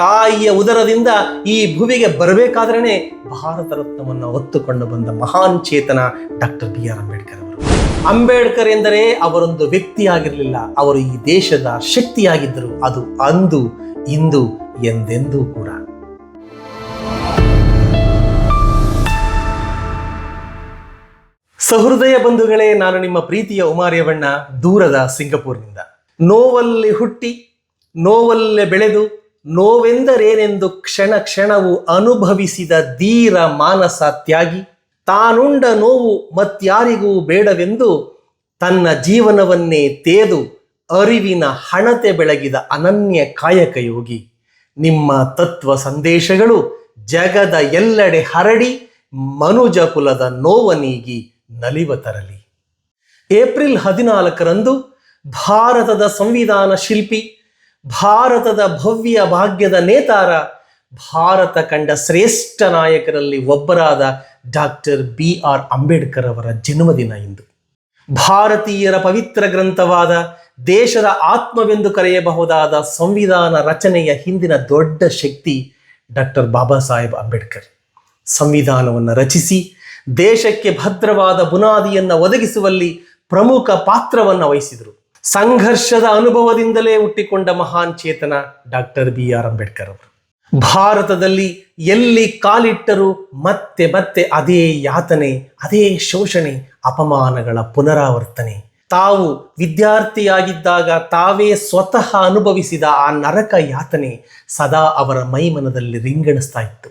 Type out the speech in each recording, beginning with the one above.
ತಾಯಿಯ ಉದರದಿಂದ ಈ ಭುವಿಗೆ ಬರಬೇಕಾದ್ರೇ ಭಾರತ ರತ್ನವನ್ನು ಹೊತ್ತುಕೊಂಡು ಬಂದ ಮಹಾನ್ ಚೇತನ ಡಾಕ್ಟರ್ ಬಿ ಆರ್ ಅಂಬೇಡ್ಕರ್ ಅವರು. ಅಂಬೇಡ್ಕರ್ ಎಂದರೆ ಅವರೊಂದು ವ್ಯಕ್ತಿಯಾಗಿರಲಿಲ್ಲ, ಅವರು ಈ ದೇಶದ ಶಕ್ತಿಯಾಗಿದ್ದರು, ಅದು ಅಂದು, ಇಂದು ಎಂದೆಂದೂ ಕೂಡ. ಸಹೃದಯ ಬಂಧುಗಳೇ, ನಾನು ನಿಮ್ಮ ಪ್ರೀತಿಯ ಉಮಾರ್ಯವಣ್ಣ, ದೂರದ ಸಿಂಗಪೂರ್ನಿಂದ. ನೋವಲ್ಲಿ ಹುಟ್ಟಿ, ನೋವಲ್ಲೇ ಬೆಳೆದು ನೋವೆಂದರೇನೆಂದು ಕ್ಷಣ ಕ್ಷಣವು ಅನುಭವಿಸಿದ ಧೀರ ಮಾನಸ ತ್ಯಾಗಿ, ತಾನುಂಡ ನೋವು ಮತ್ಯಾರಿಗೂ ಬೇಡವೆಂದು ತನ್ನ ಜೀವನವನ್ನೇ ತೇದು ಅರಿವಿನ ಹಣತೆ ಬೆಳಗಿದ ಅನನ್ಯ ಕಾಯಕ ಯೋಗಿ ನಿಮ್ಮ ತತ್ವ ಸಂದೇಶಗಳು ಜಗದ ಎಲ್ಲೆಡೆ ಹರಡಿ ಮನುಜ ಕುಲದ ನೋವ ನೀಗಿ ನಲಿವ ತರಲಿ. ಏಪ್ರಿಲ್ ಹದಿನಾಲ್ಕರಂದು ಭಾರತದ ಸಂವಿಧಾನ ಶಿಲ್ಪಿ ಭಾರತದ ಭವ್ಯ ಭಾಗ್ಯದ ನೇತಾರ, ಭಾರತ ಕಂಡ ಶ್ರೇಷ್ಠ ನಾಯಕರಲ್ಲಿ ಒಬ್ಬರಾದ ಡಾಕ್ಟರ್ ಬಿ ಆರ್ ಅಂಬೇಡ್ಕರ್ ಅವರ ಜನ್ಮದಿನ ಇಂದು. ಭಾರತೀಯರ ಪವಿತ್ರ ಗ್ರಂಥವಾದ ದೇಶದ ಆತ್ಮವೆಂದು ಕರೆಯಬಹುದಾದ ಸಂವಿಧಾನ ರಚನೆಯ ಹಿಂದಿನ ದೊಡ್ಡ ಶಕ್ತಿ ಡಾಕ್ಟರ್ ಬಾಬಾ ಸಾಹೇಬ್ ಅಂಬೇಡ್ಕರ್. ಸಂವಿಧಾನವನ್ನು ರಚಿಸಿ, ದೇಶಕ್ಕೆ ಭದ್ರವಾದ ಬುನಾದಿಯನ್ನು ಒದಗಿಸುವಲ್ಲಿ ಪ್ರಮುಖ ಪಾತ್ರವನ್ನು ವಹಿಸಿದರು. ಸಂಘರ್ಷದ ಅನುಭವದಿಂದಲೇ ಹುಟ್ಟಿಕೊಂಡ ಮಹಾನ್ ಚೇತನ ಡಾಕ್ಟರ್ ಬಿ ಆರ್ ಅಂಬೇಡ್ಕರ್ ಅವರು. ಭಾರತದಲ್ಲಿ ಎಲ್ಲಿ ಕಾಲಿಟ್ಟರೂ ಮತ್ತೆ ಮತ್ತೆ ಅದೇ ಯಾತನೆ, ಅದೇ ಶೋಷಣೆ, ಅಪಮಾನಗಳ ಪುನರಾವರ್ತನೆ. ತಾವು ವಿದ್ಯಾರ್ಥಿಯಾಗಿದ್ದಾಗ ತಾವೇ ಸ್ವತಃ ಅನುಭವಿಸಿದ ಆ ನರಕ ಯಾತನೆ ಸದಾ ಅವರ ಮೈಮನದಲ್ಲಿ ರಿಂಗಣಿಸ್ತಾ ಇತ್ತು.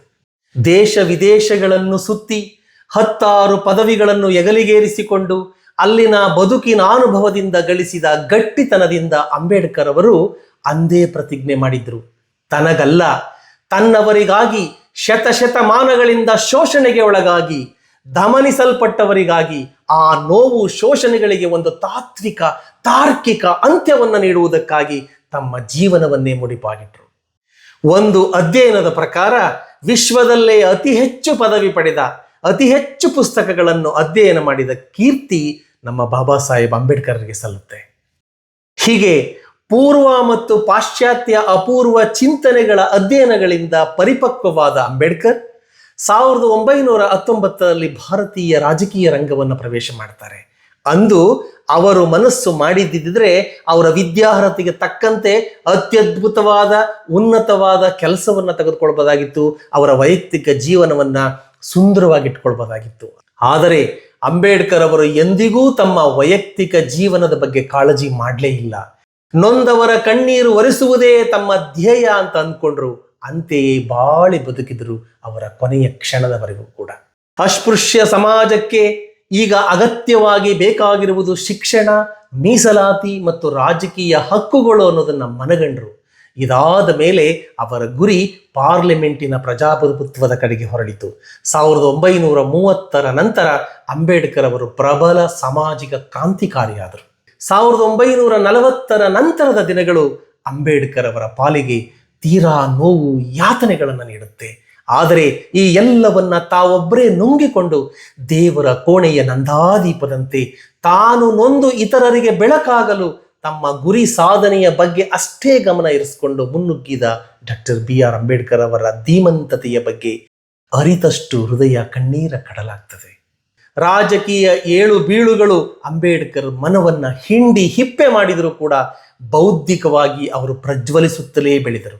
ದೇಶ ವಿದೇಶಗಳನ್ನು ಸುತ್ತಿ ಹತ್ತಾರು ಪದವಿಗಳನ್ನು ಎಗಲಿಗೇರಿಸಿಕೊಂಡು ಅಲ್ಲಿನ ಬದುಕಿನ ಅನುಭವದಿಂದ ಗಳಿಸಿದ ಗಟ್ಟಿತನದಿಂದ ಅಂಬೇಡ್ಕರ್ ಅವರು ಅಂದೇ ಪ್ರತಿಜ್ಞೆ ಮಾಡಿದ್ರು. ತನಗಲ್ಲ, ತನ್ನವರಿಗಾಗಿ ಶತಶತಮಾನಗಳಿಂದ ಶೋಷಣೆಗೆ ಒಳಗಾಗಿ, ದಮನಿಸಲ್ಪಟ್ಟವರಿಗಾಗಿ ಆ ನೋವು ಶೋಷಣೆಗಳಿಗೆ ಒಂದು ತಾತ್ವಿಕ, ತಾರ್ಕಿಕ ಅಂತ್ಯವನ್ನು ನೀಡುವುದಕ್ಕಾಗಿ ತಮ್ಮ ಜೀವನವನ್ನೇ ಮುಡಿಪಾಗಿಟ್ರು. ಒಂದು ಅಧ್ಯಯನದ ಪ್ರಕಾರ ವಿಶ್ವದಲ್ಲೇ ಅತಿ ಹೆಚ್ಚು ಪದವಿ ಪಡೆದ ಅತಿ ಹೆಚ್ಚು ಪುಸ್ತಕಗಳನ್ನು ಅಧ್ಯಯನ ಮಾಡಿದ ಕೀರ್ತಿ ನಮ್ಮ ಬಾಬಾ ಸಾಹೇಬ್ ಅಂಬೇಡ್ಕರ್ಗೆ ಸಲ್ಲುತ್ತೆ. ಹೀಗೆ ಪೂರ್ವ ಮತ್ತು ಪಾಶ್ಚಾತ್ಯ ಅಪೂರ್ವ ಚಿಂತನೆಗಳ ಅಧ್ಯಯನಗಳಿಂದ ಪರಿಪಕ್ವವಾದ ಅಂಬೇಡ್ಕರ್ ಸಾವಿರದ ಒಂಬೈನೂರ ಹತ್ತೊಂಬತ್ತರಲ್ಲಿ ಭಾರತೀಯ ರಾಜಕೀಯ ರಂಗವನ್ನು ಪ್ರವೇಶ ಮಾಡ್ತಾರೆ. ಅಂದು ಅವರು ಮನಸ್ಸು ಮಾಡಿದ್ದಿದ್ರೆ ಅವರ ವಿದ್ಯಾರ್ಹತೆಗೆ ತಕ್ಕಂತೆ ಅತ್ಯದ್ಭುತವಾದ ಉನ್ನತವಾದ ಕೆಲಸವನ್ನು ತೆಗೆದುಕೊಳ್ಬೋದಾಗಿತ್ತು. ಅವರ ವೈಯಕ್ತಿಕ ಜೀವನವನ್ನ ಸುಂದರವಾಗಿಟ್ಕೊಳ್ಬೋದಾಗಿತ್ತು. ಆದರೆ ಅಂಬೇಡ್ಕರ್ ಅವರು ಎಂದಿಗೂ ತಮ್ಮ ವೈಯಕ್ತಿಕ ಜೀವನದ ಬಗ್ಗೆ ಕಾಳಜಿ ಮಾಡಲೇ ಇಲ್ಲ. ನೊಂದವರ ಕಣ್ಣೀರು ಒರೆಸುವುದೇ ತಮ್ಮ ಧ್ಯೇಯ ಅಂತ ಅಂದ್ಕೊಂಡ್ರು. ಅಂತೆಯೇ ಬಾಳಿ ಬದುಕಿದ್ರು ಅವರ ಕೊನೆಯ ಕ್ಷಣದವರೆಗೂ ಕೂಡ. ಅಸ್ಪೃಶ್ಯ ಸಮಾಜಕ್ಕೆ ಈಗ ಅಗತ್ಯವಾಗಿ ಬೇಕಾಗಿರುವುದು ಶಿಕ್ಷಣ, ಮೀಸಲಾತಿ ಮತ್ತು ರಾಜಕೀಯ ಹಕ್ಕುಗಳು ಅನ್ನೋದನ್ನ ಮನಗಂಡ್ರು. ಇದಾದ ಮೇಲೆ ಅವರ ಗುರಿ ಪಾರ್ಲಿಮೆಂಟಿನ ಪ್ರಜಾಪ್ರಭುತ್ವದ ಕಡೆಗೆ ಹೊರಡಿತು ಸಾವಿರದ ಒಂಬೈನೂರ ಮೂವತ್ತರ ನಂತರ ಅಂಬೇಡ್ಕರ್ ಅವರು ಪ್ರಬಲ ಸಾಮಾಜಿಕ ಕ್ರಾಂತಿಕಾರಿಯಾದರು. ಸಾವಿರದ ಒಂಬೈನೂರ ನಲವತ್ತರ ನಂತರದ ದಿನಗಳು ಅಂಬೇಡ್ಕರ್ ಅವರ ಪಾಲಿಗೆ ತೀರಾ ನೋವು ಯಾತನೆಗಳನ್ನು ನೀಡುತ್ತೆ. ಆದರೆ ಈ ಎಲ್ಲವನ್ನ ತಾವೊಬ್ಬರೇ ನುಂಗಿಕೊಂಡು ದೇವರ ಕೋಣೆಯ ನಂದಾದೀಪದಂತೆ ತಾನು ನೊಂದು ಇತರರಿಗೆ ಬೆಳಕಾಗಲು ತಮ್ಮ ಗುರಿ ಸಾಧನೆಯ ಬಗ್ಗೆ ಅಷ್ಟೇ ಗಮನ ಇರಿಸಿಕೊಂಡು ಮುನ್ನುಗ್ಗಿದ ಡಾಕ್ಟರ್ ಬಿ ಆರ್ ಅಂಬೇಡ್ಕರ್ ಅವರ ಧೀಮಂತತೆಯ ಬಗ್ಗೆ ಅರಿತಷ್ಟು ಹೃದಯ ಕಣ್ಣೀರ ಕಡಲಾಗ್ತದೆ. ರಾಜಕೀಯ ಏಳು ಬೀಳುಗಳು ಅಂಬೇಡ್ಕರ್ ಮನವನ್ನ ಹಿಂಡಿ ಹಿಪ್ಪೆ ಮಾಡಿದರೂ ಕೂಡ ಬೌದ್ಧಿಕವಾಗಿ ಅವರು ಪ್ರಜ್ವಲಿಸುತ್ತಲೇ ಬೆಳೆದರು.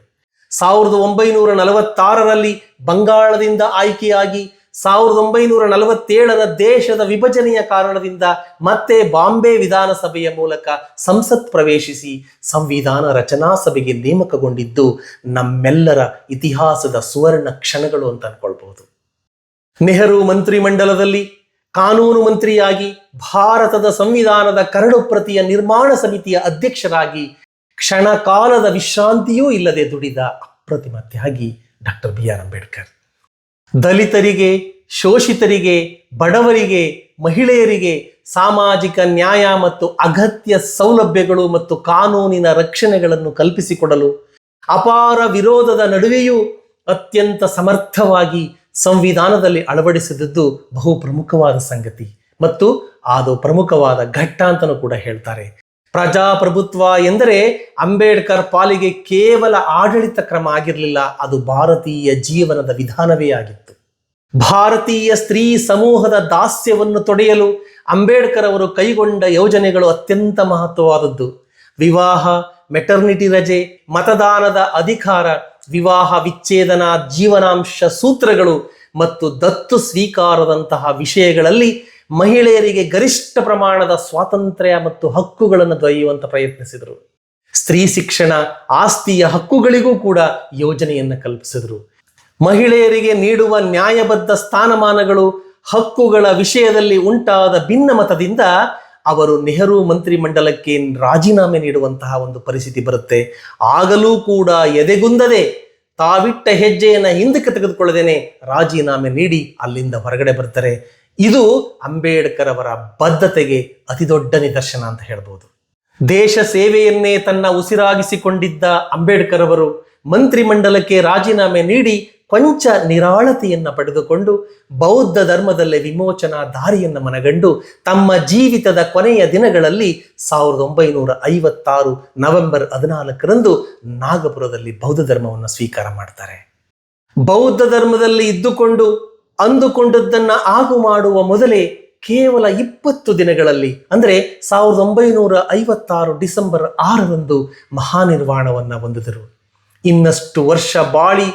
ಸಾವಿರದ ಒಂಬೈನೂರ ನಲವತ್ತಾರರಲ್ಲಿ ಬಂಗಾಳದಿಂದ ಆಯ್ಕೆಯಾಗಿ ಸಾವಿರದ ಒಂಬೈನೂರ ನಲವತ್ತೇಳರ ದೇಶದ ವಿಭಜನೆಯ ಕಾರಣದಿಂದ ಮತ್ತೆ ಬಾಂಬೆ ವಿಧಾನಸಭೆಯ ಮೂಲಕ ಸಂಸತ್ ಪ್ರವೇಶಿಸಿ ಸಂವಿಧಾನ ರಚನಾ ಸಭೆಗೆ ನೇಮಕಗೊಂಡಿದ್ದು ನಮ್ಮೆಲ್ಲರ ಇತಿಹಾಸದ ಸುವರ್ಣ ಕ್ಷಣಗಳು ಅಂತ ಅನ್ಕೊಳ್ಬಹುದು. ನೆಹರು ಮಂತ್ರಿಮಂಡಲದಲ್ಲಿ ಕಾನೂನು ಮಂತ್ರಿಯಾಗಿ ಭಾರತದ ಸಂವಿಧಾನದ ಕರಡು ಪ್ರತಿಯ ನಿರ್ಮಾಣ ಸಮಿತಿಯ ಅಧ್ಯಕ್ಷರಾಗಿ ಕ್ಷಣ ಕಾಲದ ವಿಶ್ರಾಂತಿಯೂ ಇಲ್ಲದೆ ದುಡಿದ ಅಪ್ರತಿಮ ತ್ಯಾಗಿ ಡಾಕ್ಟರ್ ಬಿ ಆರ್ ಅಂಬೇಡ್ಕರ್. ದಲಿತರಿಗೆ, ಶೋಷಿತರಿಗೆ, ಬಡವರಿಗೆ, ಮಹಿಳೆಯರಿಗೆ ಸಾಮಾಜಿಕ ನ್ಯಾಯ ಮತ್ತು ಅಗತ್ಯ ಸೌಲಭ್ಯಗಳು ಮತ್ತು ಕಾನೂನಿನ ರಕ್ಷಣೆಗಳನ್ನು ಕಲ್ಪಿಸಿಕೊಡಲು ಅಪಾರ ವಿರೋಧದ ನಡುವೆಯೂ ಅತ್ಯಂತ ಸಮರ್ಥವಾಗಿ ಸಂವಿಧಾನದಲ್ಲಿ ಅಳವಡಿಸಿದದ್ದು ಬಹು ಪ್ರಮುಖವಾದ ಸಂಗತಿ ಮತ್ತು ಅದು ಪ್ರಮುಖವಾದ ಘಟ್ಟ ಅಂತಲೂ ಕೂಡ ಹೇಳ್ತಾರೆ. ಪ್ರಜಾಪ್ರಭುತ್ವ ಎಂದರೆ ಅಂಬೇಡ್ಕರ್ ಪಾಲಿಗೆ ಕೇವಲ ಆಡಳಿತ ಕ್ರಮ ಆಗಿರಲಿಲ್ಲ, ಅದು ಭಾರತೀಯ ಜೀವನದ ವಿಧಾನವೇ ಆಗಿತ್ತು. ಭಾರತೀಯ ಸ್ತ್ರೀ ಸಮೂಹದ ದಾಸ್ಯವನ್ನು ತೊಡೆಯಲು ಅಂಬೇಡ್ಕರ್ ಅವರು ಕೈಗೊಂಡ ಯೋಜನೆಗಳು ಅತ್ಯಂತ ಮಹತ್ವವಾದದ್ದು. ವಿವಾಹ ಮೆಟರ್ನಿಟಿ ರಜೆ, ಮತದಾನದ ಅಧಿಕಾರ, ವಿವಾಹ ವಿಚ್ಛೇದನ, ಜೀವನಾಂಶ ಸೂತ್ರಗಳು ಮತ್ತು ದತ್ತು ಸ್ವೀಕಾರದಂತಹ ವಿಷಯಗಳಲ್ಲಿ ಮಹಿಳೆಯರಿಗೆ ಗರಿಷ್ಠ ಪ್ರಮಾಣದ ಸ್ವಾತಂತ್ರ್ಯ ಮತ್ತು ಹಕ್ಕುಗಳನ್ನು ದೊರೆಯುವಂತ ಪ್ರಯತ್ನಿಸಿದರು. ಸ್ತ್ರೀ ಶಿಕ್ಷಣ, ಆಸ್ತಿಯ ಹಕ್ಕುಗಳಿಗೂ ಕೂಡ ಯೋಜನೆಯನ್ನು ಕಲ್ಪಿಸಿದರು. ಮಹಿಳೆಯರಿಗೆ ನೀಡುವ ನ್ಯಾಯಬದ್ಧ ಸ್ಥಾನಮಾನಗಳು ಹಕ್ಕುಗಳ ವಿಷಯದಲ್ಲಿ ಉಂಟಾದ ಭಿನ್ನಮತದಿಂದ ಅವರು ನೆಹರು ಮಂತ್ರಿಮಂಡಲಕ್ಕೆ ರಾಜೀನಾಮೆ ನೀಡುವಂತಹ ಒಂದು ಪರಿಸ್ಥಿತಿ ಬರುತ್ತೆ. ಆಗಲೂ ಕೂಡ ಎದೆಗುಂದದೆ ತಾವಿಟ್ಟ ಹೆಜ್ಜೆಯನ್ನು ಹಿಂದಕ್ಕೆ ತೆಗೆದುಕೊಳ್ಳದೇನೆ ರಾಜೀನಾಮೆ ನೀಡಿ ಅಲ್ಲಿಂದ ಹೊರಗಡೆ ಬರ್ತಾರೆ. ಇದು ಅಂಬೇಡ್ಕರ್ ಅವರ ಬದ್ಧತೆಗೆ ಅತಿದೊಡ್ಡ ನಿದರ್ಶನ ಅಂತ ಹೇಳ್ಬೋದು. ದೇಶ ಸೇವೆಯನ್ನೇ ತನ್ನ ಉಸಿರಾಗಿಸಿಕೊಂಡಿದ್ದ ಅಂಬೇಡ್ಕರ್ ಅವರು ಮಂತ್ರಿಮಂಡಲಕ್ಕೆ ರಾಜೀನಾಮೆ ನೀಡಿ ಕೊಂಚ ನಿರಾಳತೆಯನ್ನು ಪಡೆದುಕೊಂಡು ಬೌದ್ಧ ಧರ್ಮದಲ್ಲೇ ವಿಮೋಚನಾ ದಾರಿಯನ್ನು ಮನಗಂಡು ತಮ್ಮ ಜೀವಿತದ ಕೊನೆಯ ದಿನಗಳಲ್ಲಿ ಸಾವಿರದ ಒಂಬೈನೂರ ಐವತ್ತಾರು ನವೆಂಬರ್ ಹದಿನಾಲ್ಕರಂದು ನಾಗಪುರದಲ್ಲಿ ಬೌದ್ಧ ಧರ್ಮವನ್ನು ಸ್ವೀಕಾರ ಮಾಡ್ತಾರೆ. ಬೌದ್ಧ ಧರ್ಮದಲ್ಲಿ ಇದ್ದುಕೊಂಡು ಅಂದುಕೊಂಡದ್ದನ್ನ ಆಗು ಮಾಡುವ ಮೊದಲೇ ಕೇವಲ ಇಪ್ಪತ್ತು ದಿನಗಳಲ್ಲಿ, ಅಂದರೆ ಸಾವಿರದ ಒಂಬೈನೂರ ಐವತ್ತಾರು ಡಿಸೆಂಬರ್ ಆರರಂದು ಮಹಾನಿರ್ವಾಣವನ್ನ ಹೊಂದಿದರು. ಇನ್ನಷ್ಟು ವರ್ಷ ಬಾಳಿ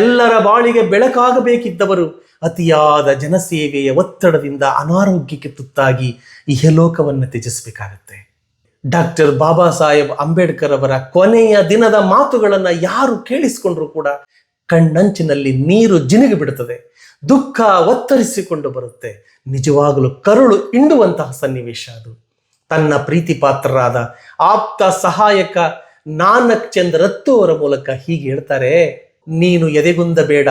ಎಲ್ಲರ ಬಾಳಿಗೆ ಬೆಳಕಾಗಬೇಕಿದ್ದವರು ಅತಿಯಾದ ಜನಸೇವೆಯ ಒತ್ತಡದಿಂದ ಅನಾರೋಗ್ಯಕ್ಕೆ ತುತ್ತಾಗಿ ಇಹಲೋಕವನ್ನು ತ್ಯಜಿಸಬೇಕಾಗತ್ತೆ. ಡಾಕ್ಟರ್ ಬಾಬಾ ಸಾಹೇಬ್ ಅಂಬೇಡ್ಕರ್ ಅವರ ಕೊನೆಯ ದಿನದ ಮಾತುಗಳನ್ನು ಯಾರು ಕೇಳಿಸಿಕೊಂಡ್ರು ಕೂಡ ಕಣ್ಣಂಚಿನಲ್ಲಿ ನೀರು ಜಿನುಗಿ ಬಿಡುತ್ತದೆ. ದುಃಖ ಒತ್ತರಿಸಿಕೊಂಡು ಬರುತ್ತೆ. ನಿಜವಾಗಲೂ ಕರುಳು ಇಂಡುವಂತಹ ಸನ್ನಿವೇಶ ಅದು. ತನ್ನ ಪ್ರೀತಿ ಪಾತ್ರರಾದ ಆಪ್ತ ಸಹಾಯಕ ನಾನಕ್ ಚಂದ್ ಅವರ ಮೂಲಕ ಹೀಗೆ ಹೇಳ್ತಾರೆ, ನೀನು ಎದೆಗುಂದ ಬೇಡ.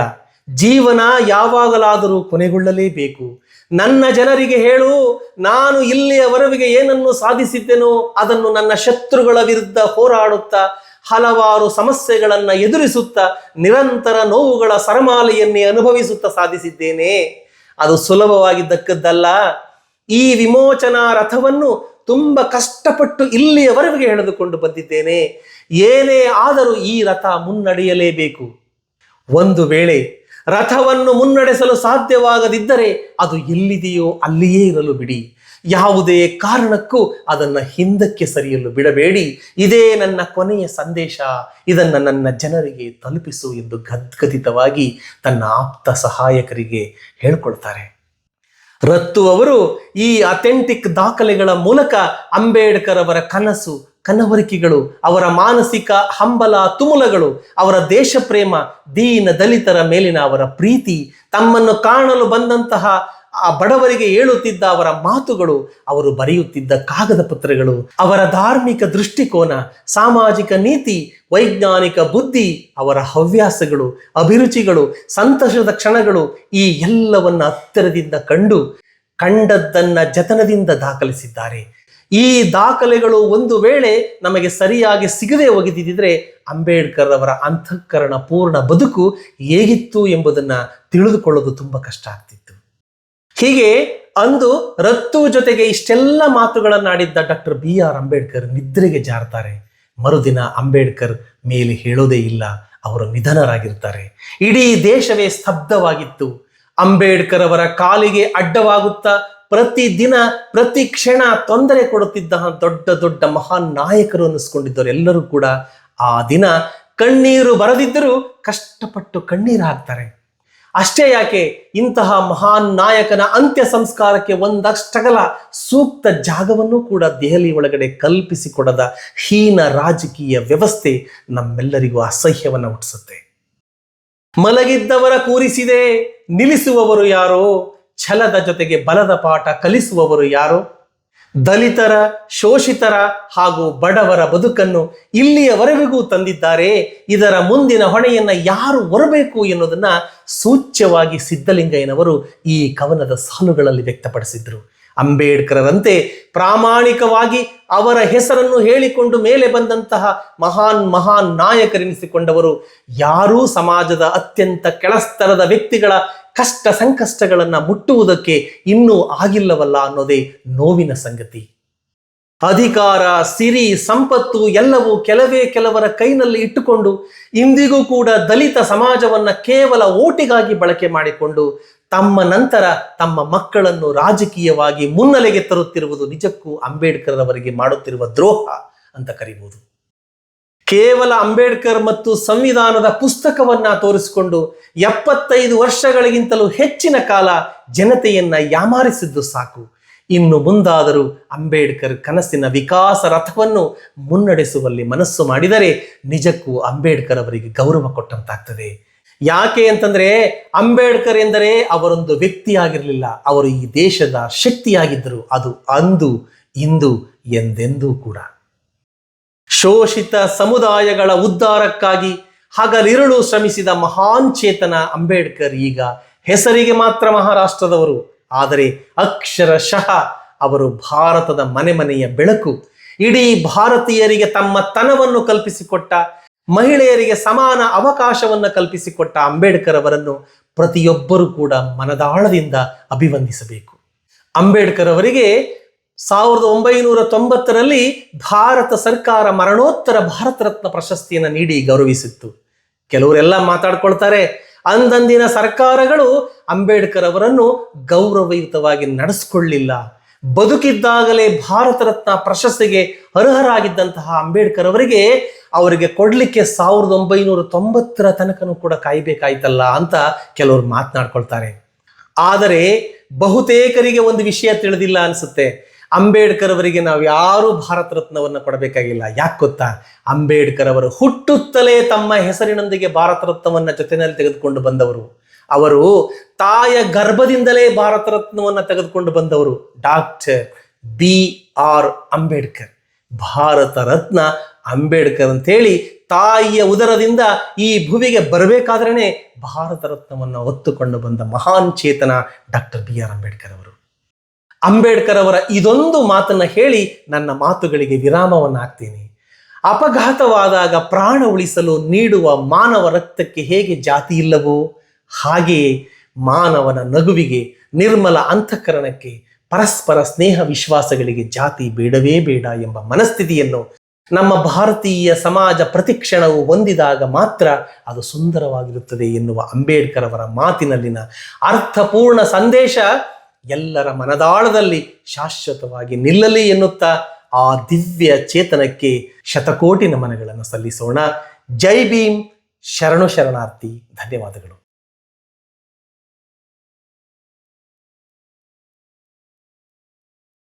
ಜೀವನ ಯಾವಾಗಲಾದರೂ ಕೊನೆಗೊಳ್ಳಲೇಬೇಕು. ನನ್ನ ಜನರಿಗೆ ಹೇಳು, ನಾನು ಇಲ್ಲಿಯವರೆಗೆ ಏನನ್ನು ಸಾಧಿಸಿದ್ದೆನೋ ಅದನ್ನು ನನ್ನ ಶತ್ರುಗಳ ವಿರುದ್ಧ ಹೋರಾಡುತ್ತಾ ಹಲವಾರು ಸಮಸ್ಯೆಗಳನ್ನ ಎದುರಿಸುತ್ತಾ ನಿರಂತರ ನೋವುಗಳ ಸರಮಾಲೆಯನ್ನೇ ಅನುಭವಿಸುತ್ತಾ ಸಾಧಿಸಿದ್ದೇನೆ. ಅದು ಸುಲಭವಾಗಿದ್ದಕ್ಕದ್ದಲ್ಲ. ಈ ವಿಮೋಚನಾ ರಥವನ್ನು ತುಂಬ ಕಷ್ಟಪಟ್ಟು ಇಲ್ಲಿಯವರೆಗೆ ಎಳೆದುಕೊಂಡು ಬಂದಿದ್ದೇನೆ. ಏನೇ ಆದರೂ ಈ ರಥ ಮುನ್ನಡೆಯಲೇಬೇಕು. ಒಂದು ವೇಳೆ ರಥವನ್ನು ಮುನ್ನಡೆಸಲು ಸಾಧ್ಯವಾಗದಿದ್ದರೆ ಅದು ಎಲ್ಲಿದೆಯೋ ಅಲ್ಲಿಯೇ ಇರಲು ಬಿಡಿ. ಯಾವುದೇ ಕಾರಣಕ್ಕೂ ಅದನ್ನು ಹಿಂದಕ್ಕೆ ಸರಿಯಲು ಬಿಡಬೇಡಿ. ಇದೇ ನನ್ನ ಕೊನೆಯ ಸಂದೇಶ. ಇದನ್ನು ನನ್ನ ಜನರಿಗೆ ತಲುಪಿಸು ಎಂದು ಗದ್ಗದಿತವಾಗಿ ತನ್ನ ಆಪ್ತ ಸಹಾಯಕರಿಗೆ ಹೇಳ್ಕೊಳ್ತಾರೆ ರತ್ತು ಅವರು ಈ ಅಥೆಂಟಿಕ್ ದಾಖಲೆಗಳ ಮೂಲಕ ಅಂಬೇಡ್ಕರ್ ಅವರ ಕನಸು, ಕನವರಿಕೆಗಳು, ಅವರ ಮಾನಸಿಕ ಹಂಬಲ ತುಮುಲಗಳು, ಅವರ ದೇಶ ಪ್ರೇಮ ದೀನ ದಲಿತರ ಮೇಲಿನ ಅವರ ಪ್ರೀತಿ, ತಮ್ಮನ್ನು ಕಾಣಲು ಬಂದಂತಹ ಆ ಬಡವರಿಗೆ ಹೇಳುತ್ತಿದ್ದ ಅವರ ಮಾತುಗಳು, ಅವರು ಬರೆಯುತ್ತಿದ್ದ ಕಾಗದ ಪತ್ರಗಳು, ಅವರ ಧಾರ್ಮಿಕ ದೃಷ್ಟಿಕೋನ, ಸಾಮಾಜಿಕ ನೀತಿ, ವೈಜ್ಞಾನಿಕ ಬುದ್ಧಿ, ಅವರ ಹವ್ಯಾಸಗಳು, ಅಭಿರುಚಿಗಳು, ಸಂತಸದ ಕ್ಷಣಗಳು ಈ ಎಲ್ಲವನ್ನ ಹತ್ತಿರದಿಂದ ಕಂಡು ಕಂಡದ್ದನ್ನ ಜತನದಿಂದ ದಾಖಲಿಸಿದ್ದಾರೆ. ಈ ದಾಖಲೆಗಳು ಒಂದು ವೇಳೆ ನಮಗೆ ಸರಿಯಾಗಿ ಸಿಗದೆ ಒಗೆದಿದ್ದರೆ ಅಂಬೇಡ್ಕರ್ ಅವರ ಅಂತಃಕರಣ ಪೂರ್ಣ ಬದುಕು ಹೇಗಿತ್ತು ಎಂಬುದನ್ನ ತಿಳಿದುಕೊಳ್ಳೋದು ತುಂಬಾ ಕಷ್ಟ ಆಗ್ತಿತ್ತು. ಹೀಗೆ ಅಂದು ರತ್ತು ಜೊತೆಗೆ ಇಷ್ಟೆಲ್ಲ ಮಾತುಗಳನ್ನಾಡಿದ್ದ ಡಾಕ್ಟರ್ ಬಿ ಆರ್ ಅಂಬೇಡ್ಕರ್ ನಿದ್ರೆಗೆ ಜಾರ್ತಾರೆ. ಮರುದಿನ ಅಂಬೇಡ್ಕರ್ ಮೇಲೆ ಹೇಳೋದೇ ಇಲ್ಲ, ಅವರು ನಿಧನರಾಗಿರ್ತಾರೆ. ಇಡೀ ದೇಶವೇ ಸ್ತಬ್ಧವಾಗಿತ್ತು. ಅಂಬೇಡ್ಕರ್ ಅವರ ಕಾಲಿಗೆ ಅಡ್ಡವಾಗುತ್ತಾ ಪ್ರತಿ ದಿನ ಪ್ರತಿ ಕ್ಷಣ ತೊಂದರೆ ಕೊಡುತ್ತಿದ್ದ ದೊಡ್ಡ ದೊಡ್ಡ ಮಹಾನ್ ನಾಯಕರು ಅನ್ನಿಸ್ಕೊಂಡಿದ್ದವರು ಎಲ್ಲರೂ ಕೂಡ ಆ ದಿನ ಕಣ್ಣೀರು ಬರದಿದ್ದರೂ ಕಷ್ಟಪಟ್ಟು ಕಣ್ಣೀರು ಹಾಕ್ತಾರೆ ಅಷ್ಟೇ ಯಾಕೆ ಇಂತಹ ಮಹಾನ್ ನಾಯಕನ ಅಂತ್ಯ ಸಂಸ್ಕಾರಕ್ಕೆ ಒಂದಷ್ಟಗಲ ಸೂಕ್ತ ಜಾಗವನ್ನು ಕೂಡ ದೆಹಲಿ ಒಳಗಡೆ ಕಲ್ಪಿಸಿಕೊಡದ ಹೀನ ರಾಜಕೀಯ ವ್ಯವಸ್ಥೆ ನಮ್ಮೆಲ್ಲರಿಗೂ ಅಸಹ್ಯವನ್ನು ಹುಟ್ಟಿಸುತ್ತೆ. ಮಲಗಿದ್ದವರ ಕೂರಿಸಿದೆ, ನಿಲ್ಲಿಸುವವರು ಯಾರೋ, ಛಲದ ಜೊತೆಗೆ ಬಲದ ಪಾಠ ಕಲಿಸುವವರು ಯಾರೋ ದಲಿತರ, ಶೋಷಿತರ ಹಾಗೂ ಬಡವರ ಬದುಕನ್ನು ಇಲ್ಲಿಯವರೆಗೂ ತಂದಿದ್ದಾರೆ. ಇದರ ಮುಂದಿನ ಹೊಣೆಯನ್ನ ಯಾರು ಹೊರಬೇಕು ಎನ್ನುವುದನ್ನ ಸೂಚ್ಯವಾಗಿ ಸಿದ್ಧಲಿಂಗಯ್ಯನವರು ಈ ಕವನದ ಸಾಲುಗಳಲ್ಲಿ ವ್ಯಕ್ತಪಡಿಸಿದ್ರು. ಅಂಬೇಡ್ಕರರಂತೆ ಪ್ರಾಮಾಣಿಕವಾಗಿ ಅವರ ಹೆಸರನ್ನು ಹೇಳಿಕೊಂಡು ಮೇಲೆ ಬಂದಂತಹ ಮಹಾನ್ ಮಹಾನ್ ನಾಯಕರೆನಿಸಿಕೊಂಡವರು ಯಾರೂ ಸಮಾಜದ ಅತ್ಯಂತ ಕೆಳಸ್ತರದ ವ್ಯಕ್ತಿಗಳ ಕಷ್ಟ ಸಂಕಷ್ಟಗಳನ್ನು ಮುಟ್ಟುವುದಕ್ಕೆ ಇನ್ನೂ ಆಗಿಲ್ಲವಲ್ಲ ಅನ್ನೋದೇ ನೋವಿನ ಸಂಗತಿ. ಅಧಿಕಾರ, ಸಿರಿ, ಸಂಪತ್ತು ಎಲ್ಲವೂ ಕೆಲವೇ ಕೆಲವರ ಕೈನಲ್ಲಿ ಇಟ್ಟುಕೊಂಡು ಇಂದಿಗೂ ಕೂಡ ದಲಿತ ಸಮಾಜವನ್ನ ಕೇವಲ ಓಟಿಗಾಗಿ ಬಳಕೆ ಮಾಡಿಕೊಂಡು ತಮ್ಮ ನಂತರ ತಮ್ಮ ಮಕ್ಕಳನ್ನು ರಾಜಕೀಯವಾಗಿ ಮುನ್ನೆಲೆಗೆ ತರುತ್ತಿರುವುದು ನಿಜಕ್ಕೂ ಅಂಬೇಡ್ಕರ್ ಅವರಿಗೆ ಮಾಡುತ್ತಿರುವ ದ್ರೋಹ ಅಂತ ಕರಿಬಹುದು. ಕೇವಲ ಅಂಬೇಡ್ಕರ್ ಮತ್ತು ಸಂವಿಧಾನದ ಪುಸ್ತಕವನ್ನ ತೋರಿಸಿಕೊಂಡು ಎಪ್ಪತ್ತೈದು ವರ್ಷಗಳಿಗಿಂತಲೂ ಹೆಚ್ಚಿನ ಕಾಲ ಜನತೆಯನ್ನ ಯಾಮಾರಿಸಿದ್ದು ಸಾಕು. ಇನ್ನು ಮುಂದಾದರೂ ಅಂಬೇಡ್ಕರ್ ಕನಸಿನ ವಿಕಾಸ ರಥವನ್ನು ಮುನ್ನಡೆಸುವಲ್ಲಿ ಮನಸ್ಸು ಮಾಡಿದರೆ ನಿಜಕ್ಕೂ ಅಂಬೇಡ್ಕರ್ ಅವರಿಗೆ ಗೌರವ ಕೊಟ್ಟಂತಾಗ್ತದೆ. ಯಾಕೆ ಅಂತಂದ್ರೆ ಅಂಬೇಡ್ಕರ್ ಎಂದರೆ ಅವರೊಂದು ವ್ಯಕ್ತಿಯಾಗಿರಲಿಲ್ಲ. ಅವರು ಈ ದೇಶದ ಶಕ್ತಿಯಾಗಿದ್ದರು. ಅದು ಅಂದು, ಇಂದು ಎಂದೆಂದೂ ಕೂಡ. ಶೋಷಿತ ಸಮುದಾಯಗಳ ಉದ್ಧಾರಕ್ಕಾಗಿ ಹಗಲಿರುಳು ಶ್ರಮಿಸಿದ ಮಹಾನ್ ಚೇತನ ಅಂಬೇಡ್ಕರ್ ಈಗ ಹೆಸರಿಗೆ ಮಾತ್ರ ಮಹಾರಾಷ್ಟ್ರದವರು. ಆದರೆ ಅಕ್ಷರಶಃ ಅವರು ಭಾರತದ ಮನೆ ಮನೆಯ ಬೆಳಕು. ಇಡೀ ಭಾರತೀಯರಿಗೆ ತಮ್ಮ ತನವನ್ನು ಕಲ್ಪಿಸಿಕೊಟ್ಟ ಮಹಿಳೆಯರಿಗೆ ಸಮಾನ ಅವಕಾಶವನ್ನು ಕಲ್ಪಿಸಿಕೊಟ್ಟ ಅಂಬೇಡ್ಕರ್ ಅವರನ್ನು ಪ್ರತಿಯೊಬ್ಬರೂ ಕೂಡ ಮನದಾಳದಿಂದ ಅಭಿವಂದಿಸಬೇಕು. ಅಂಬೇಡ್ಕರ್ ಅವರಿಗೆ ಸಾವಿರದ ಒಂಬೈನೂರ ತೊಂಬತ್ತರಲ್ಲಿ ಭಾರತ ಸರ್ಕಾರ ಮರಣೋತ್ತರ ಭಾರತ ರತ್ನ ಪ್ರಶಸ್ತಿಯನ್ನು ನೀಡಿ ಗೌರವಿಸಿತ್ತು. ಕೆಲವರೆಲ್ಲ ಮಾತಾಡ್ಕೊಳ್ತಾರೆ, ಅಂದಂದಿನ ಸರ್ಕಾರಗಳು ಅಂಬೇಡ್ಕರ್ ಅವರನ್ನು ಗೌರವಯುತವಾಗಿ ನಡೆಸ್ಕೊಳ್ಳಿಲ್ಲ. ಬದುಕಿದ್ದಾಗಲೇ ಭಾರತ ರತ್ನ ಪ್ರಶಸ್ತಿಗೆ ಅರ್ಹರಾಗಿದ್ದಂತಹ ಅಂಬೇಡ್ಕರ್ ಅವರಿಗೆ ಅವರಿಗೆ ಕೊಡಲಿಕ್ಕೆ ಸಾವಿರದ ಒಂಬೈನೂರ ತೊಂಬತ್ತರ ತನಕನೂ ಕೂಡ ಕಾಯ್ಬೇಕಾಯ್ತಲ್ಲ ಅಂತ ಕೆಲವರು ಮಾತನಾಡ್ಕೊಳ್ತಾರೆ. ಆದರೆ ಬಹುತೇಕರಿಗೆ ಒಂದು ವಿಷಯ ತಿಳಿದಿಲ್ಲ ಅನ್ಸುತ್ತೆ. ಅಂಬೇಡ್ಕರ್ ಅವರಿಗೆ ನಾವು ಯಾರೂ ಭಾರತ ರತ್ನವನ್ನು ಕೊಡಬೇಕಾಗಿಲ್ಲ. ಯಾಕೆ ಗೊತ್ತಾ? ಅಂಬೇಡ್ಕರ್ ಅವರು ಹುಟ್ಟುತ್ತಲೇ ತಮ್ಮ ಹೆಸರಿನೊಂದಿಗೆ ಭಾರತ ರತ್ನವನ್ನ ಜೊತೆಯಲ್ಲಿ ತೆಗೆದುಕೊಂಡು ಬಂದವರು. ಅವರು ತಾಯ ಗರ್ಭದಿಂದಲೇ ಭಾರತ ರತ್ನವನ್ನು ತೆಗೆದುಕೊಂಡು ಬಂದವರು doctor B R Ambedkar. Bharat Ratna Ambedkar ಅಂತೇಳಿ ತಾಯಿಯ ಉದರದಿಂದ ಈ ಭುವಿಗೆ ಬರಬೇಕಾದ್ರೇ ಭಾರತ ರತ್ನವನ್ನು ಹೊತ್ತುಕೊಂಡು ಬಂದ ಮಹಾನ್ ಚೇತನ ಡಾಕ್ಟರ್ ಬಿ ಆರ್ ಅಂಬೇಡ್ಕರ್ ಅವರು. ಅಂಬೇಡ್ಕರ್ ಅವರ ಇದೊಂದು ಮಾತನ್ನ ಹೇಳಿ ನನ್ನ ಮಾತುಗಳಿಗೆ ವಿರಾಮವನ್ನು ಹಾಕ್ತೀನಿ. ಅಪಘಾತವಾದಾಗ ಪ್ರಾಣ ಉಳಿಸಲು ನೀಡುವ ಮಾನವ ರಕ್ತಕ್ಕೆ ಹೇಗೆ ಜಾತಿ ಇಲ್ಲವೋ ಹಾಗೆಯೇ ಮಾನವನ ನಗುವಿಗೆ ನಿರ್ಮಲ ಅಂತಃಕರಣಕ್ಕೆ ಪರಸ್ಪರ ಸ್ನೇಹ ವಿಶ್ವಾಸಗಳಿಗೆ ಜಾತಿ ಬೇಡವೇ ಬೇಡ ಎಂಬ ಮನಸ್ಥಿತಿಯನ್ನು ನಮ್ಮ ಭಾರತೀಯ ಸಮಾಜ ಪ್ರತಿಕ್ಷಣವು ಹೊಂದಿದಾಗ ಮಾತ್ರ ಅದು ಸುಂದರವಾಗಿರುತ್ತದೆ ಎನ್ನುವ ಅಂಬೇಡ್ಕರ್ ಅವರ ಮಾತಿನಲ್ಲಿನ ಅರ್ಥಪೂರ್ಣ ಸಂದೇಶ ಎಲ್ಲರ ಮನದಾಳದಲ್ಲಿ ಶಾಶ್ವತವಾಗಿ ನಿಲ್ಲಲಿ ಎನ್ನುತ್ತಾ ಆ ದಿವ್ಯ ಚೇತನಕ್ಕೆ ಶತಕೋಟಿ ನಮನಗಳನ್ನು ಸಲ್ಲಿಸೋಣ. ಜೈ ಭೀಮ್. ಶರಣು ಶರಣಾರ್ಥಿ. ಧನ್ಯವಾದಗಳು.